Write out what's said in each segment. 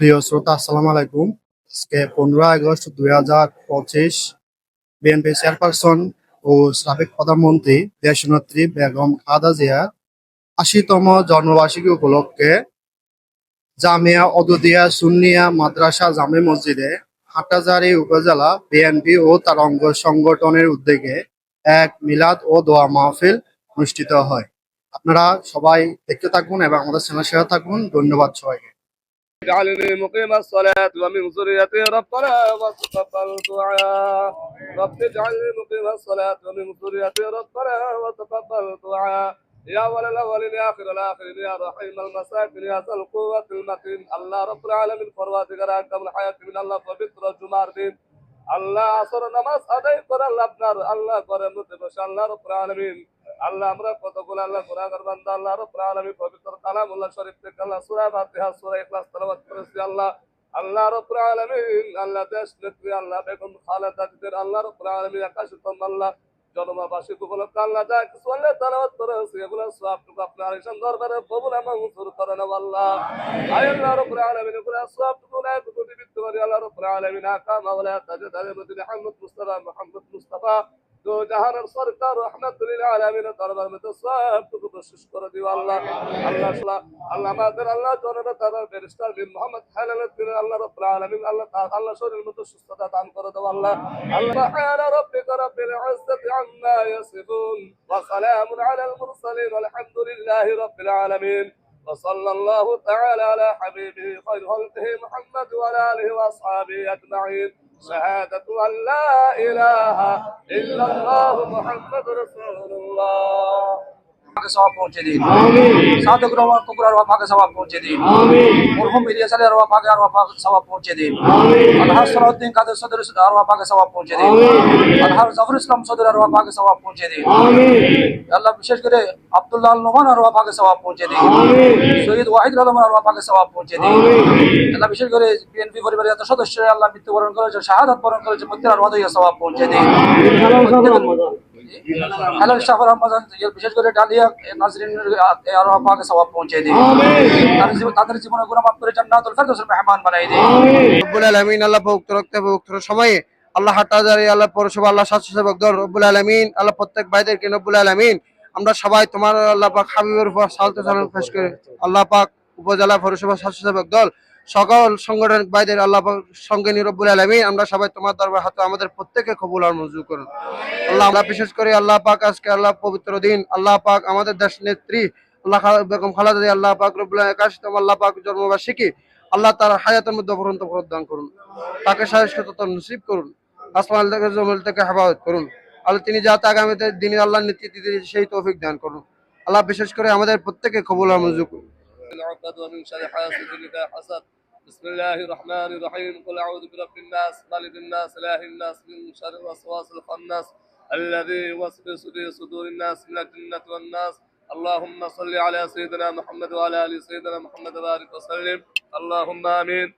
প্রিয় শ্রোতা, আসসালামু আলাইকুম। আজকে পনেরো আগস্ট দুই হাজার পঁচিশ, বিএনপি চেয়ারপারসন ও সাবেক প্রধানমন্ত্রী দেশনেত্রী বেগম খালেদা জিয়ার আশিতম জন্মবার্ষিকী উপলক্ষে জামিয়া অদুদিয়া সুন্নিয়া মাদ্রাসা জামে মসজিদে হাটাজারি উপজেলা বিএনপি ও তার অঙ্গ সংগঠনের উদ্যোগে এক মিলাদ ও দোয়া মাহফিল অনুষ্ঠিত হয়। আপনারা সবাই দেখতে থাকুন এবং আমাদের চ্যানেল সাথে থাকুন। ধন্যবাদ সবাইকে। اجعلني مقيم الصلاة ومن ذريتي ربنا وتقبل دعاء رب اجعلني مقيم الصلاة ومن ذريتي ربنا وتقبل دعاء يا ولا الأولين يا آخر الآخرين يا رحيم المساكين يا ذا القوة المتين. الله رب العالمين فروات غراك من حياتي من الله فبتر الجمار دين الله عصر نماز أدي قرى الله أبنار الله قرى مدبش الله رب العالمين. আল্লাহ আমরা কতগুলো আল্লাহ গুনাহগার বান্দা আল্লাহ রব্বুল আলামিন পবিত্র কালামুল্লাহ শরীফ থেকে আল্লাহ সূরা ফাতিহা, সূরা ইখলাস তেলাওয়াত করেছি আল্লাহ। আল্লাহ রব্বুল আলামিন, আল্লাহ দেশ নেত্রী, আল্লাহ বেগম খালেদা জিয়ার আল্লাহ রব্বুল আলামিন আকাশতম আল্লাহ, জন্মবাসী উপলক্ষে আল্লাহ যা কিছু আল্লাহ তেলাওয়াত করেছি। এগুলো সবটুকু আপনার ঈশান দরবারে কবুল এবং মঞ্জুর করেন আল্লাহ। আয় আল্লাহ রব্বুল আলামিন, এগুলো সবটুকু না একটু বিবৃত করি আল্লাহ রব্বুল আলামিন। আকা মাওলা তাজে তাজে মদিনা আহমদ মুস্তাফা, মুহাম্মদ মুস্তাফা তো জাহানের সরকার রহমতুল্লিল আলমিনের দরবার মধ্যে সবটুকু বশিস করে দিও আল্লাহ আল্লাহ সাল্লাহ আল্লাহ আমাদের আল্লাহ জনতা তাদের ব্যারিস্টার বিন মোহাম্মদ খালালুদ্দিন আল্লাহ রব্বুল আলামিন আল্লাহ তা- আল্লাহ শরীর মতো সুস্থতা দান করে দাও আল্লাহ আল্লাহ সুবহান রাব্বিকা রাব্বিল ইজ্জাতি আম্মা ইয়াসিফুন ওয়া সালামুন আলাল মুরসালিন আলহামদুলিল্লাহি রাব্বিল আলামিন وصلى الله تعالى على حبيبه خير خلقه محمد وعلى اله واصحابه اجمعين شهادة أن لا إله إلا الله محمد رسول الله. পাকে সবাব পৌঁছে দিন। সাদক রহমান কুকুর আর পাকে সবাব পৌঁছে দিন। মরহুম ইলিয়াস আলী আর পাকে আর পাকে সবাব পৌঁছে দিন। আলহাজ সালাউদ্দিন কাদের সদর আর পাকে সবাব পৌঁছে দিন। আলহাজ জাফর ইসলাম সদর আর পাকে সবাব পৌঁছে দিন। আল্লাহ বিশেষ করে আব্দুল্লাহ আল নোমান আর সবাব পৌঁছে দিন। শহীদ ওয়াহিদ রহমান আর সবাব পৌঁছে দিন। আল্লাহ বিশেষ করে বিএনপি পরিবারের এত সদস্য আল্লাহ মৃত্যুবরণ করেছে শাহাদাত বরণ করেছে প্রত্যেক ওয়াদইয়া সবাব পৌঁছে দিন। হালাল রহমান বিশেষ করে ডালিয়া নাজরিন আর পাকে সবাব পৌঁছে দিন তাদের জীবন তাদের জীবনে গুনাহ মাফ করে জান্নাতুল ফেরদৌসের মেহমান বানাই দিন রব্বুল আলমিন আল্লাহ পবিত্র রক্তে পবিত্র সময়ে আল্লাহ হাটাজারি আল্লাহ পৌরসভা আল্লাহ দল রব্বুল আলমিন আল্লাহ প্রত্যেক ভাইদেরকে রব্বুল আলমিন আমরা সবাই তোমার আল্লাহ পাক হাবিবের উপর সালতে সালাম পেশ করে আল্লাহ পাক উপজেলা পৌরসভা স্বেচ্ছাসেবক দল সকল সংগঠনিক ভাইদের আল্লাহ সঙ্গে নিয়ে রব্বুল আলমিন, আমরা সবাই তোমার দরবার হাতে আমাদের প্রত্যেকে কবুল আর মঞ্জুর করুন। আল্লাহ, আমরা বিশেষ করে আল্লাহ পাক আজকে আল্লাহ পবিত্র দিন, আল্লাহ পাক আমাদের দেশ নেত্রী, আল্লাহ বেগম আল্লাহ পাক আল্লাহ পাক জন্মবার্ষিকী, আল্লাহ তার হায়াতের মধ্যে অপরন্ত প্রদান করুন। তাকে নসিব করুন। আসমান থেকে জমিল থেকে হেফাজত করুন। আল্লাহ, তিনি যাতে আগামীতে দিনে আল্লাহ নেতৃত্ব সেই তৌফিক দান করুন। আল্লাহ, বিশেষ করে আমাদের প্রত্যেকে কবুল আর মঞ্জুর করুন। بسم الله الرحمن الرحيم. قل أعوذ برب الناس ملك الناس إله الناس من شر الوسواس الخناس الذي يوسوس في صدور الناس من الجنة والناس. اللهم صل على سيدنا محمد وعلى آل سيدنا محمد وبارك وسلم. اللهم آمين.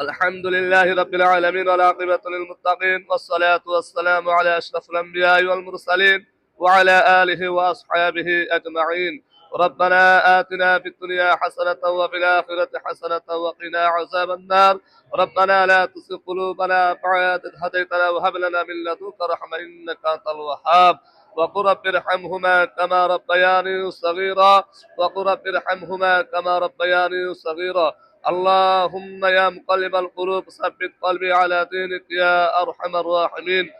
الحمد لله رب العالمين والعاقبة للمتقين والصلاة والسلام على أشرف الأنبياء والمرسلين وعلى آله وأصحابه أجمعين. ربنا آتنا في الدنيا حسنة وفي الآخرة حسنة وقنا عذاب النار ربنا لا تزغ قلوبنا بعد إذ هديتنا وهب لنا من لدنك رحمة إنك أنت الوهاب وقل رب ارحمهما كما ربياني صغيرا وقل رب ارحمهما كما ربياني صغيرا اللهم يا مقلب القلوب ثبت قلبي على دينك يا أرحم الراحمين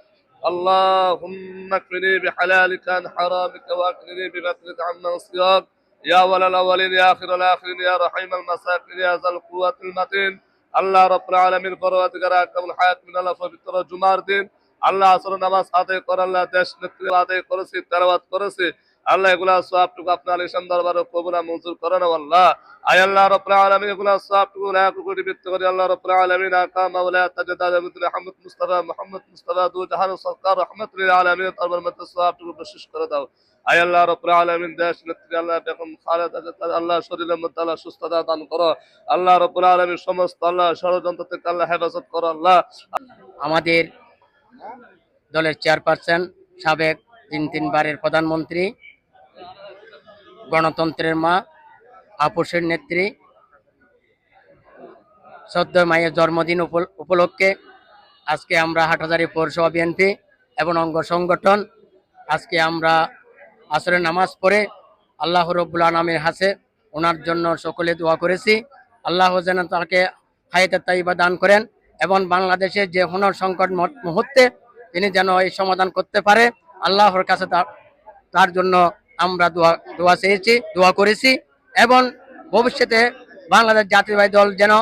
اللهم اكفني بحلالك عن حرامك واكفني بفضلك عن معصياك يا ولى الاولين يا اخر الاخرين يا رحيم المساكين يا ذا القوة المتين আল্লাহ রব্বুল আলামিন পরওয়ারদিগার আকামুল হায়াত মিনাল্লাহ পবিত্র জুমার দিন আল্লাহ আসর নামাজ আদায় করে আল্লাহ দেশ নেত্রী আদায় করেছি তেলাওয়াত করেছি আল্লাহ এগুলা সবটুকু আপনার ইসান দরবারে কবুলা মঞ্জুর করেন আল্লাহ। আয় আল্লাহ রব্বুল আলামিন এগুলা সবটুকু না কুকুরি বৃত্তি করে আল্লাহ রব্বুল আলামিন আকা মাওলা তাজেদ আলমুদ্দিন আহমদ মুস্তাফা মোহাম্মদ মুস্তাফা দু জাহান সরকার রহমতুল্লাহ আলামিন দরবার মধ্যে সবটুকু বিশেষ করে দাও। আয় আল্লাহ রব্বুল আলামিন দেশ নেত্রী আল্লাহ বেগম খালেদা আল্লাহ শরীরের মধ্যে আল্লাহ সুস্থতা দান করো। আল্লাহ রব্বুল আলামিন সমস্ত আল্লাহ ষড়যন্ত্র থেকে আল্লাহ হেফাজত করো আল্লাহ। আমাদের দলের চেয়ারপারসন সাবেক তিন তিনবারের প্রধানমন্ত্রী গণতন্ত্রের মা, আপোষের নেত্রী চোদ্দ মায়ের জন্মদিন উপল- উপলক্ষে আজকে আমরা হাটহাজারি পৌরসভা বিএনপি এবং অঙ্গ সংগঠন আজকে আমরা আসরের নামাজ পড়ে আল্লাহ রব্বুল আলমের হাসে ওনার জন্য সকলে দোয়া করেছি। আল্লাহ যেন তাকে হায়াতে তাইবা দান করেন এবং বাংলাদেশে যে হুনর সংকট মুহূর্তে তিনি যেন এই সমাধান করতে পারে, আল্লাহর কাছে তার জন্য আমরা দোয়া দোয়া চেয়েছি, দোয়া করেছি এবং ভবিষ্যতে বাংলাদেশ জাতীয়বাহী দল যেন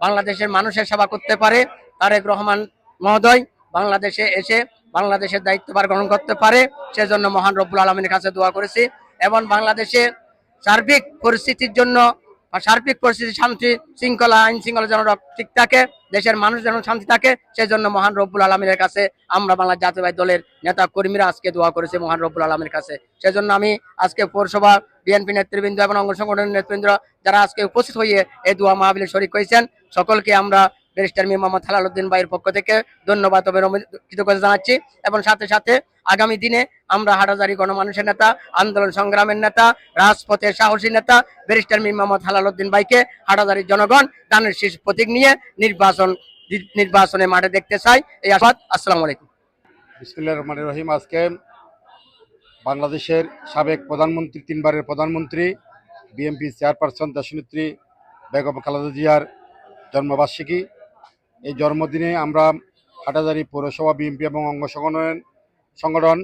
বাংলাদেশের মানুষের সেবা করতে পারে, তারেক রহমান মহোদয় বাংলাদেশে এসে বাংলাদেশের দায়িত্বভার গ্রহণ করতে পারে, সেজন্য মহান রব্বুল আলমীর কাছে দোয়া করেছি এবং বাংলাদেশে সার্বিক পরিস্থিতির জন্য সার্বিক পরিস্থিতি, শান্তি, শৃঙ্খলা, আইন শৃঙ্খলা যেন ঠিক থাকে, দেশের মানুষ যেন শান্তি থাকে সেই জন্য মহান রব্বুল আলমীর কাছে আমরা বাংলা জাতীয় দলের নেতা কর্মীরা আজকে দোয়া করেছি মহান রব্বুল আলমীর কাছে। সেই জন্য আমি আজকে পৌরসভা, বিএনপি নেতৃবৃন্দ এবং অঙ্গ সংগঠনের নেতৃবৃন্দ যারা আজকে উপস্থিত হয়ে এই দোয়া মাহবিলে শরিক হয়েছেন, সকলকে আমরা ব্যারিস্টার মি মোহাম্মদ হালালুদ্দিন ভাইয়ের পক্ষ থেকে ধন্যবাদ কৃতজ্ঞতা জানাচ্ছি। এবং সাথে সাথে আগামী দিনে আমরা হাটাজারি গণমানুষের নেতা, আন্দোলন সংগ্রামের নেতা, রাজপথের সাহসী নেতা, ব্যারিস্টার মি মোহাম্মদ হালালুদ্দিন ভাইকে হাটাজারির জনগণ দানের শীষ প্রতীক নিয়ে নির্বাচন, নির্বাচনে মাঠে দেখতে চাই। এই আসাদ আসসালামু আলাইকুম। বিসমুল্লাহ রহমান রহিম। আজকে বাংলাদেশের সাবেক প্রধানমন্ত্রী, তিনবারের প্রধানমন্ত্রী বিএনপি চেয়ারপারসন, দেশনেত্রী বেগম খালেদা জিয়ার জন্মবার্ষিকী এই জন্মদিনে আমরা হাটাজারি পৌরসভা, বিএনপি এবং অঙ্গ সংগঠন সংগঠন,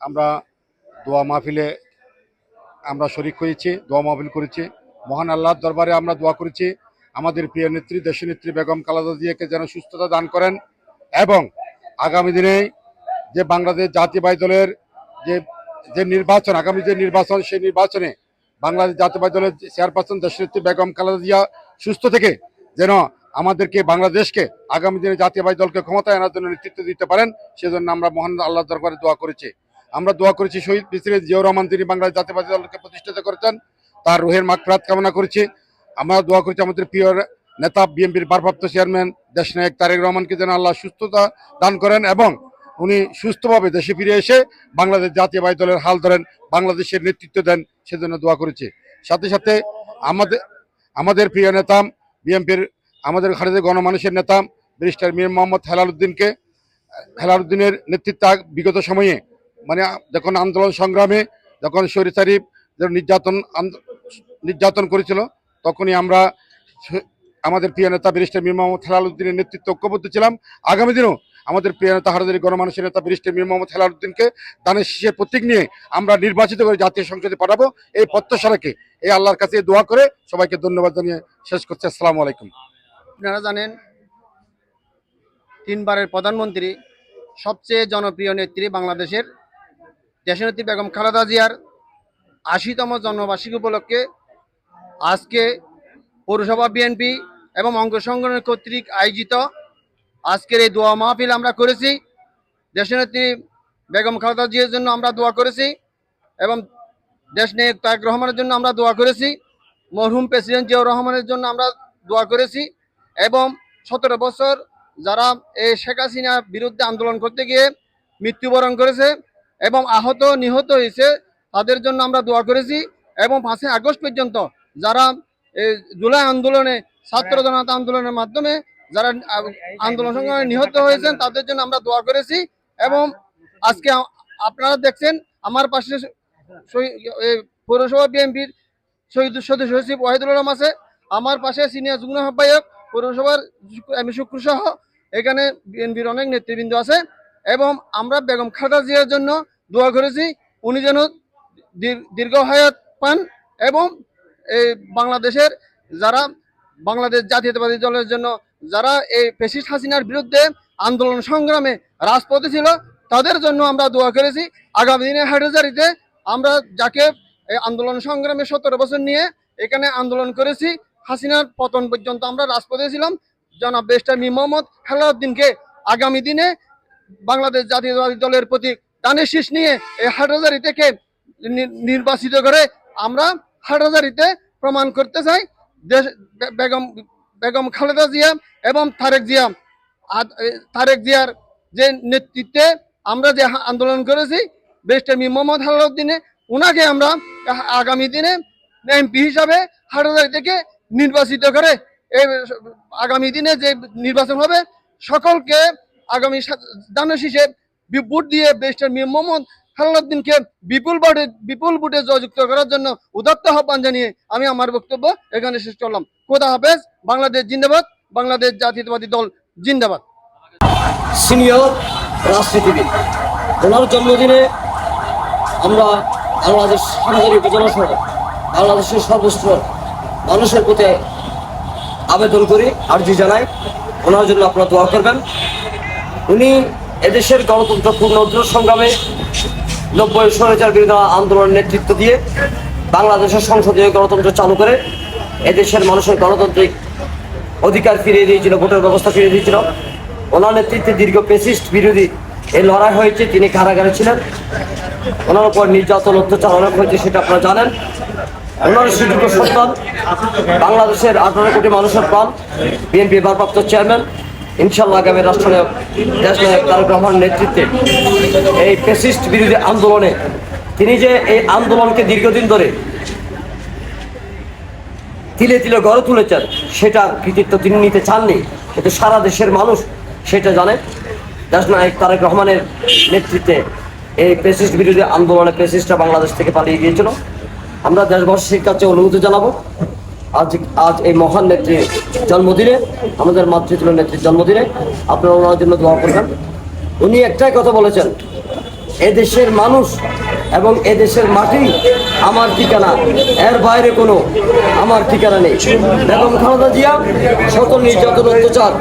আমরা দোয়া মাহফিলে আমরা শরিক হয়েছি, দোয়া মাহফিল করেছি। মহান আল্লাহর দরবারে আমরা দোয়া করেছি। আমাদের প্রিয় নেত্রী দেশনেত্রী বেগম খালেদা জিয়াকে যেন সুস্থতা দান করেন এবং আগামী দিনে যে বাংলাদেশ জাতীয়বাদী দলের যে যে নির্বাচন, আগামী যে নির্বাচন, সেই নির্বাচনে বাংলাদেশ জাতীয়বাদী দলের চেয়ারপারসন দেশনেত্রী বেগম খালেদা জিয়া সুস্থ থেকে যেন আমাদেরকে বাংলাদেশকে আগামী দিনে জাতীয়বাদী দলকে ক্ষমতায় আনার জন্য নেতৃত্ব দিতে পারেন, সেজন্য আমরা মহান আল্লাহ দরবারে দোয়া করেছি। আমরা দোয়া করেছি শহীদ প্রেসিডেন্ট জিয়াউর রহমান তিনি বাংলাদেশ জাতীয়বাদী দলকে প্রতিষ্ঠিত করেছেন, তার রোহের মাগফিরাত কামনা করেছি। আমরা দোয়া করেছি আমাদের প্রিয় নেতা, বিএনপির ভারপ্রাপ্ত চেয়ারম্যান, দেশ দেশনায়ক তারেক রহমানকে যেন আল্লাহ সুস্থতা দান করেন এবং উনি সুস্থভাবে দেশে ফিরে এসে বাংলাদেশ জাতীয়বাদী দলের হাল ধরেন, বাংলাদেশের নেতৃত্ব দেন, সেজন্য দোয়া করেছি। সাথে সাথে আমাদের আমাদের প্রিয় নেতা, বিএনপির আমাদের খালেদের গণমানুষের নেতা ব্যারিস্টার মীর মোহাম্মদ হেলাল উদ্দিনকে হেলাল উদ্দিনের নেতৃত্বে বিগত সময়ে মানে যখন আন্দোলন সংগ্রামে, যখন শরীর নির্যাতন নির্যাতন করেছিল, তখনই আমরা আমাদের প্রিয় নেতা ব্যারিস্টার মীর মোহাম্মদ হেলাল উদ্দিনের নেতৃত্ব ঐক্যবদ্ধ ছিলাম। আগামী দিনেও আমাদের প্রিয় নেতা হারাদারি গণমানুষের নেতা ব্যারিস্টার মীর মোহাম্মদ হেলাল উদ্দিনকে দানের শীষের প্রতীক নিয়ে আমরা নির্বাচিত করে জাতীয় সংসদে পাঠাবো। এই প্রত্যাশারাকে এই আল্লাহর কাছে দোয়া করে সবাইকে ধন্যবাদ জানিয়ে শেষ করছি। আসসালামু আলাইকুম। আপনারা জানেন, তিনবারের প্রধানমন্ত্রী, সবচেয়ে জনপ্রিয় নেত্রী বাংলাদেশের দেশনেত্রী বেগম খালেদা জিয়ার আশিতম জন্মবার্ষিকী উপলক্ষে আজকে পৌরসভা বিএনপি এবং অঙ্গ সংগঠন কর্তৃক আয়োজিত আজকের এই দোয়া মাহফিল আমরা করেছি। দেশনেত্রী বেগম খালেদা জিয়ার জন্য আমরা দোয়া করেছি এবং দেশ নায়ক রহমানের জন্য আমরা দোয়া করেছি। মরহুম প্রেসিডেন্ট জিয়াউর রহমানের জন্য আমরা দোয়া করেছি। এবং সতেরো বছর যারা এই শেখ হাসিনার বিরুদ্ধে আন্দোলন করতে গিয়ে মৃত্যুবরণ করেছে এবং আহত নিহত হয়েছে তাদের জন্য আমরা দোয়া করেছি এবং পাঁচই আগস্ট পর্যন্ত যারা জুলাই আন্দোলনে ছাত্র জনতা আন্দোলনের মাধ্যমে যারা আন্দোলন সংগ্রামে নিহত হয়েছেন তাদের জন্য আমরা দোয়া করেছি এবং আজকে আপনারা দেখছেন আমার পাশে পৌরসভা বিএনপির শহীদ সদস্য সচিব ওয়াহিদুল আলম আছে আমার পাশে সিনিয়র যুগ্ম আহ্বায়ক পৌরসভার আমি শুক্র সহ এখানে বিএনপির অনেক নেতৃবৃন্দ আছে এবং আমরা বেগম খালেদা জিয়ার জন্য দোয়া করেছি, উনি যেন দীর- দীর্ঘ হায়াত পান এবং এই বাংলাদেশের যারা বাংলাদেশ জাতীয়তাবাদী দলের জন্য যারা এই পেশিস হাসিনার বিরুদ্ধে আন্দোলন সংগ্রামে রাজপথে ছিল, তাদের জন্য আমরা দোয়া করেছি। আগামী দিনে হাটাজারিতে আমরা যাকে আন্দোলন সংগ্রামে সতেরো বছর নিয়ে এখানে আন্দোলন করেছি হাসিনার পতন পর্যন্ত আমরা রাজপথে ছিলাম। জনাব বেস্টার মি মোহাম্মদ হেলাউদ্দিনকে আগামী দিনে বাংলাদেশ জাতীয়তাবাদী দলের প্রতি দানের শীষ নিয়ে এই হাটহাজারি থেকে নির্বাচিত করে আমরা হাটহাজারিতে প্রমাণ করতে চাই। দেশ বেগম বেগম খালেদা জিয়া এবং তারেক জিয়া। তারেক জিয়ার যে নেতৃত্বে আমরা যে আন্দোলন করেছি বেস্টার মি মোহাম্মদ হেলাউদ্দিনে ওনাকে আমরা আগামী দিনে এমপি হিসাবে হাটহাজারি থেকে নির্বাচিত করে এই আগামী দিনে যে নির্বাচন হবে, সকলকে আগামী দানের শীষে বি- ভোট দিয়ে বেস্টার মিয়া মোহাম্মদ হালালুদ্দিনকে বিপুল ভোটে বিপুল ভোটে জয়যুক্ত করার জন্য উদাত্ত আহ্বান জানিয়ে আমি আমার বক্তব্য এখানে শেষ করলাম। খোদা হাফেজ, বাংলাদেশ জিন্দাবাদ, বাংলাদেশ জাতীয়তাবাদী দল জিন্দাবাদ। সিনিয়র রাজনীতিবিদ, ওনার জন্মদিনে আমরা বাংলাদেশ সরকারি উপজেলা সহ বাংলাদেশের সর্বস্ব মানুষের প্রতি আবেদন করি, আর্জি জানাই। ওনার জন্য আপনারা দোয়া করবেন। উনি এদেশের গণতন্ত্র পূর্ণ সংগ্রামে নব্বই স্বৈরাচার বিরোধী আন্দোলনের নেতৃত্ব দিয়ে বাংলাদেশের সংসদীয় গণতন্ত্র চালু করে এদেশের মানুষের গণতান্ত্রিক অধিকার ফিরিয়ে দিয়েছিল, ভোটের ব্যবস্থা ফিরিয়ে দিয়েছিল। ওনার নেতৃত্বে দীর্ঘ পেসিস্ট বিরোধী এই লড়াই হয়েছে, তিনি কারাগারে ছিলেন। ওনার উপর নির্যাতন, অত্যাচার অনেক হয়েছে, সেটা আপনারা জানেন। বাংলাদেশের আঠারো কোটি মানুষের প্রাণ বিএনপি ভারপ্রাপ্ত চেয়ারম্যান ইনশাল্লাহ আগামী রাষ্ট্রনায়ক দেশনায়ক তারেক রহমানের নেতৃত্বে এই পেসিস্ট বিরোধী আন্দোলনে তিনি যে এই আন্দোলনকে দীর্ঘদিন ধরে তিলে তিলে গড়ে তুলেছেন, সেটা কৃতিত্ব তিনি নিতে চাননি, কিন্তু সারা দেশের মানুষ সেটা জানে। দেশনায়ক তারেক রহমানের নেতৃত্বে এই পেসিস্ট বিরোধী আন্দোলনে পেসিস্টরা বাংলাদেশ থেকে পালিয়ে গিয়েছিল। আমরা দেশবাসীর কাছে অনুরোধ জানাব, আজ আজ এই মহান নেত্রীর জন্মদিনে, আমাদের মাতৃতুল্য নেত্রীর জন্মদিনে আপনারা ওনার জন্য দোয়া করবেন। উনি একটাই কথা বলেছেন, এদেশের মানুষ এবং এদেশের মাটি আমার ঠিকানা, এর বাইরে কোনো আমার ঠিকানা নেই। বেগম খালেদা জিয়া, সকল নির্যাতন অত্যাচার